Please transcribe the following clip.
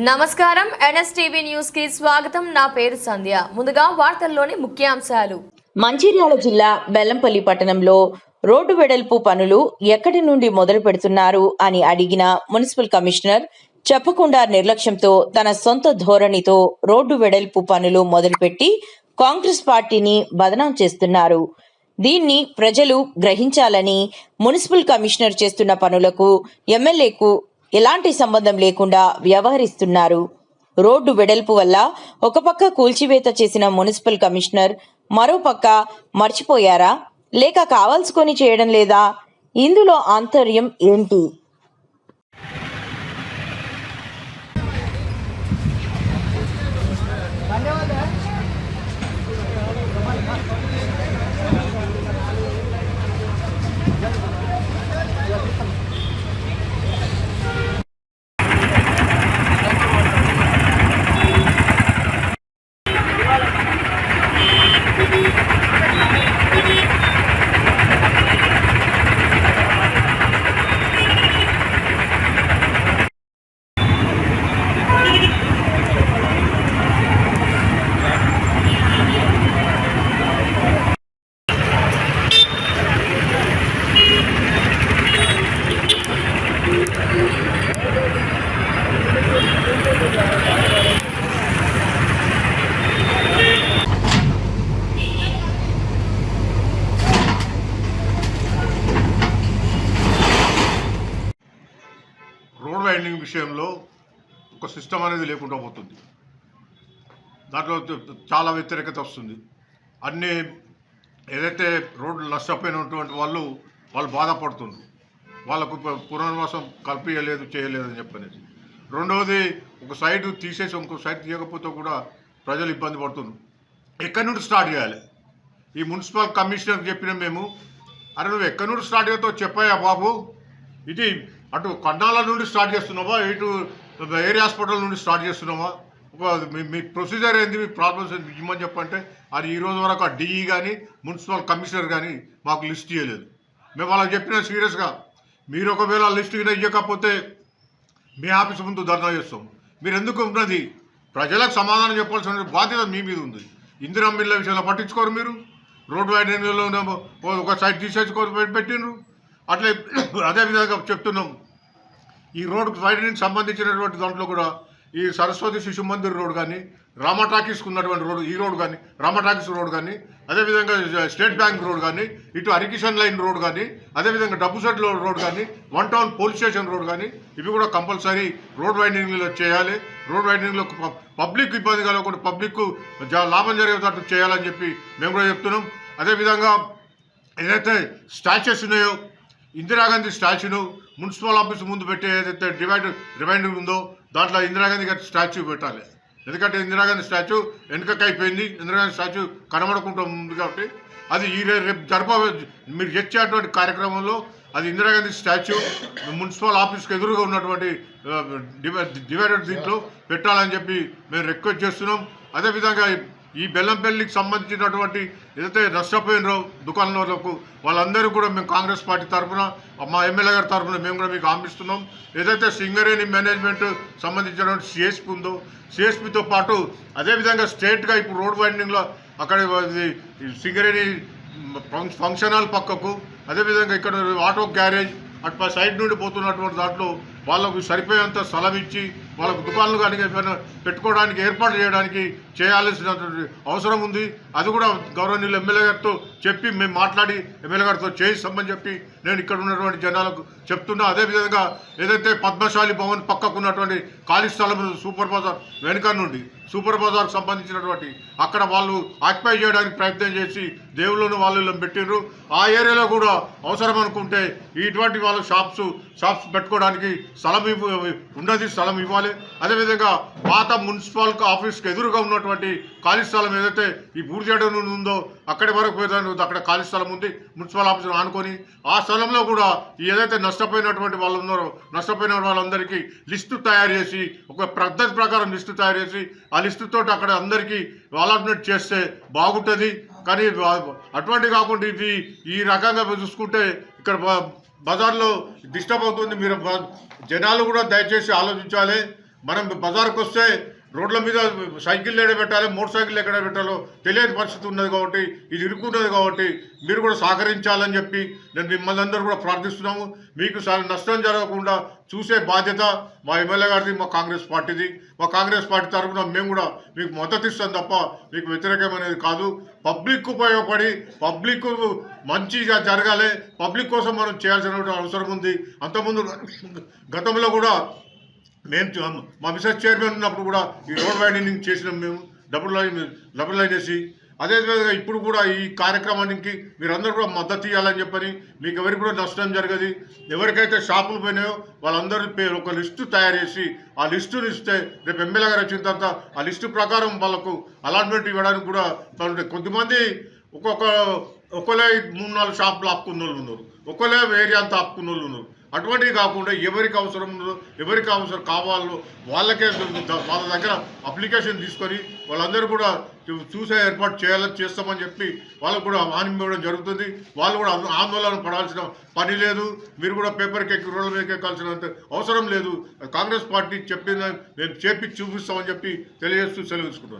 నమస్కారం. ఎన్ఎస్టీవీ న్యూస్కి స్వాగతం. నా పేరు సంధ్య. ముందుగా వార్తల్లోని ముఖ్యాంశాలు. మంచిర్యాల జిల్లా బెల్లంపల్లి పట్టణంలో రోడ్డు వెడల్పు పనులు ఎక్కడి నుండి మొదలు పెడుతున్నారు అని అడిగిన మున్సిపల్ కమిషనర్ చెప్పకుండా నిర్లక్ష్యంతో తన సొంత ధోరణితో రోడ్డు వెడల్పు పనులు మొదలుపెట్టి కాంగ్రెస్ పార్టీని బదనాం చేస్తున్నారు. దీన్ని ప్రజలు గ్రహించాలని మున్సిపల్ కమిషనర్ చేస్తున్న పనులకు ఎమ్మెల్యేకు ఎలాంటి సంబంధం లేకుండా వ్యవహరిస్తున్నారు. రోడ్డు వెడల్పు వల్ల ఒక పక్క కూల్చివేత చేసిన మున్సిపల్ కమిషనర్ మరో పక్క మర్చిపోయారా? లేక కావాల్సుకొని చేయడం లేదా? ఇందులో ఆంతర్యం ఏంటి? రోడ్ విషయంలో ఒక సిస్టమ్ అనేది లేకుండా పోతుంది. దాంట్లో చాలా వ్యతిరేకత వస్తుంది. అన్ని ఏదైతే రోడ్లు నష్టపోయినటువంటి వాళ్ళు వాళ్ళు బాధపడుతుండ్రు. వాళ్ళకు పునర్వాసం కల్పించలేదు చేయలేదని అని చెప్పనేసి. రెండవది ఒక సైడ్ తీసేసి ఇంకో సైడ్ తీయకపోతే కూడా ప్రజలు ఇబ్బంది పడుతున్నారు ఎక్కడి నుండి స్టార్ట్ చేయాలి? ఈ మున్సిపల్ కమిషనర్ చెప్పిన మేము అరే నువ్వు ఎక్కడి నుండి స్టార్ట్ చేస్తావు చెప్పాయా బాబు? ఇది అటు కన్నాల నుండి స్టార్ట్ చేస్తున్నావా? ఇటు ఏరియా హాస్పిటల్ నుండి స్టార్ట్ చేస్తున్నావా? ఒక మీ మీ ప్రొసీజర్ ఏంది? మీ ప్రాబ్లమ్స్ ఏంది? ఇమ్మని చెప్పంటే అది ఈ రోజు వరకు ఆ డిఈ కానీ మున్సిపల్ కమిషనర్ కానీ మాకు లిస్ట్ ఇవ్వలేదు మేము వాళ్ళకి చెప్పిన సీరియస్గా మీరు ఒకవేళ లిస్ట్ కింద ఇవ్వకపోతే మీ ఆఫీస్ ముందు ధర్నా చేస్తాం. మీరు ఎందుకు ఉన్నది? ప్రజలకు సమాధానం చెప్పాల్సిన బాధ్యత మీ మీద ఉంది. ఇందిరా మిల్ల విషయంలో పట్టించుకోరు మీరు. రోడ్డు వైడనింగ్లో ఒక సైడ్ తీసేసుకోరు పెట్టిండ్రు. అట్లే అదేవిధంగా చెప్తున్నాం. ఈ రోడ్డు వైడనింగ్ సంబంధించినటువంటి దాంట్లో కూడా ఈ సరస్వతి శిశు మందిర్ రోడ్ కానీ రామటాకీస్కి ఉన్నటువంటి రోడ్ ఈ రోడ్ కానీ రామటాకీస్ రోడ్ కానీ అదేవిధంగా స్టేట్ బ్యాంక్ రోడ్ కానీ ఇటు హరికిషన్ లైన్ రోడ్ కానీ అదేవిధంగా డబ్బుసెట్ రోడ్ కానీ one town police station road కానీ ఇవి కూడా కంపల్సరీ రోడ్ వైండింగ్లో చేయాలి. రోడ్ వైండింగ్లో పబ్లిక్ ఇబ్బంది కలగకుండా పబ్లిక్ లాభం జరిగేటట్టు చేయాలని చెప్పి మేము కూడా చెప్తున్నాం. అదేవిధంగా ఏదైతే స్టాచ్యూస్ ఉన్నాయో ఇందిరాగాంధీ స్టాచ్యూను మున్సిపల్ ఆఫీస్ ముందు పెట్టే ఏదైతే డివైడ్ రిమైండర్ ఉందో దాంట్లో ఇందిరాగాంధీ గారి స్టాచ్యూ పెట్టాలి. ఎందుకంటే ఇందిరాగాంధీ స్టాచ్యూ వెనుకకి అయిపోయింది ఇందిరాగాంధీ స్టాచ్యూ కనబడకుండా ఉంది కాబట్టి అది ఈ రే- రేపు జరప మీరు తెచ్చేటువంటి కార్యక్రమంలో అది ఇందిరాగాంధీ స్టాచ్యూ మున్సిపల్ ఆఫీస్కి ఎదురుగా ఉన్నటువంటి డివైడర్ దీంట్లో పెట్టాలని చెప్పి మేము రిక్వెస్ట్ చేస్తున్నాం. అదేవిధంగా ఈ బెల్లంపల్లికి సంబంధించినటువంటి ఏదైతే నష్టపోయినరో దుకాణాలకు వాళ్ళందరూ కూడా మేము కాంగ్రెస్ పార్టీ తరఫున మా ఎమ్మెల్యే గారి తరఫున మేము కూడా మీకు హామీస్తున్నాం ఏదైతే సింగరేణి మేనేజ్మెంట్ సంబంధించినటువంటి సిఎస్పి ఉందో సిఎస్పితో పాటు అదేవిధంగా స్టేట్గా ఇప్పుడు రోడ్ వైండింగ్లో అక్కడ ఇది సింగరేణి ఫంక్- ఫంక్షన్ హాల్ పక్కకు అదేవిధంగా ఇక్కడ ఆటో గ్యారేజ్ అటు సైడ్ నుండి పోతున్నటువంటి దాంట్లో వాళ్ళకు సరిపోయేంత స్థలం ఇచ్చి వాళ్ళకు దుకాణాలు కానీ పెట్టుకోవడానికి ఏర్పాటు చేయడానికి చేయాల్సినటువంటి అవసరం ఉంది. అది కూడా గౌరవనీయులు ఎమ్మెల్యే గారితో చెప్పి మేము మాట్లాడి ఎమ్మెల్యే గారితో చేయిస్తామని చెప్పి నేను ఇక్కడ ఉన్నటువంటి జనాలకు చెప్తున్నా. అదేవిధంగా ఏదైతే పద్మశాలి భవన్ పక్కకు ఉన్నటువంటి ఖాళీ స్థలం సూపర్ బజార్ వెనుక నుండి సూపర్ బజార్కు సంబంధించినటువంటి అక్కడ వాళ్ళు ఆక్యుపై చేయడానికి ప్రయత్నం చేసి దేవుళ్ళను వాళ్ళు పెట్టిండ్రు. ఆ ఏరియాలో కూడా అవసరం అనుకుంటే ఇటువంటి వాళ్ళ షాప్స్ షాప్స్ పెట్టుకోవడానికి స్థలం ఇవ్వ ఉన్నది స్థలం ఇవ్వాలి. అదేవిధంగా పాత మున్సిపల్ ఆఫీస్కి ఎదురుగా ఉన్నటువంటి ఖాళీ స్థలం ఏదైతే ఈ బూర్జాడ ఉందో అక్కడి వరకు పోయేదాన్ని అక్కడ ఖాళీ స్థలం ఉంది. మున్సిపల్ ఆఫీస్ ఆనుకొని ఆ స్థలంలో కూడా ఏదైతే నష్టపోయినటువంటి వాళ్ళు ఉన్నారో నష్టపోయిన వాళ్ళందరికీ లిస్టు తయారు చేసి ఒక పద్ధతి ప్రకారం లిస్టు తయారు చేసి ఆ లిస్టుతో అక్కడ అందరికీ అలాట్మెంట్ చేస్తే బాగుంటుంది. కానీ అటువంటి కాకుండా ఇది ఈ రకంగా చూసుకుంటే ఇక్కడ బజార్లో డిస్టర్బ్ అవుతుంది. మీరు జనాలు కూడా దయచేసి ఆలోచించాలి. మనం బజార్కి వస్తే రోడ్ల మీద సైకిల్ ఎక్కడ పెట్టాలి మోటార్ సైకిల్ ఎక్కడ పెట్టాలో తెలియని పరిస్థితి ఉన్నది కాబట్టి ఇది ఇరుక్కున్నది కాబట్టి మీరు కూడా సహకరించాలని చెప్పి నేను మిమ్మల్ని అందరూ కూడా ప్రార్థిస్తున్నాము. మీకు నష్టం జరగకుండా చూసే బాధ్యత మా ఎమ్మెల్యే గారిది మా కాంగ్రెస్ పార్టీది. మా కాంగ్రెస్ పార్టీ తరఫున మేము కూడా మీకు మద్దతు ఇస్తాం తప్ప మీకు వ్యతిరేకమనేది కాదు. పబ్లిక్ ఉపయోగపడి పబ్లిక్ మంచిగా జరగాలి. పబ్లిక్ కోసం మనం చేయాల్సిన అవసరం ఉంది. అంతకుముందు గతంలో కూడా మేము మా మిసెస్ చైర్మన్ ఉన్నప్పుడు కూడా ఈ రోడ్ వైండింగ్ చేసినాం మేము డబుల్ లైన్ డబుల్ లైన్ వేసి అదేవిధంగా ఇప్పుడు కూడా ఈ కార్యక్రమానికి మీరందరూ కూడా మద్దతు ఇవ్వాలని చెప్పని మీకు ఎవరికి కూడా నష్టం జరగదు. ఎవరికైతే షాపులు పోయినాయో వాళ్ళందరూ పేరు ఒక లిస్టు తయారు చేసి ఆ లిస్టుని ఇస్తే రేపు ఎమ్మెల్యే గారు వచ్చిన తర్వాత ఆ లిస్టు ప్రకారం వాళ్ళకు అలాట్మెంట్ ఇవ్వడానికి కూడా కొద్దిమంది ఒక్కొక్క ఒకలే మూడు నాలుగు షాపులు ఆపుకున్న వాళ్ళు ఉన్నారు. ఒకలే ఏరియా అంతా ఆపుకున్న వాళ్ళు ఉన్నారు. అటువంటివి కాకుండా ఎవరికి అవసరం ఎవరికి అవసరం కావాలో వాళ్ళకే వాళ్ళ దగ్గర అప్లికేషన్ తీసుకొని వాళ్ళందరూ కూడా చూసే ఏర్పాటు చేయాలని చేస్తామని చెప్పి వాళ్ళకు కూడా హామీ ఇవ్వడం జరుగుతుంది. వాళ్ళు కూడా ఆందోళన పడాల్సిన పని లేదు. మీరు కూడా పేపర్కి ఎక్కి రోడ్ల మీద ఎక్కాల్సినంత అవసరం లేదు. కాంగ్రెస్ పార్టీ చెప్పిన మేము చేపి చూపిస్తామని చెప్పి తెలియజేస్తూ సెలవు తీసుకుంటున్నాను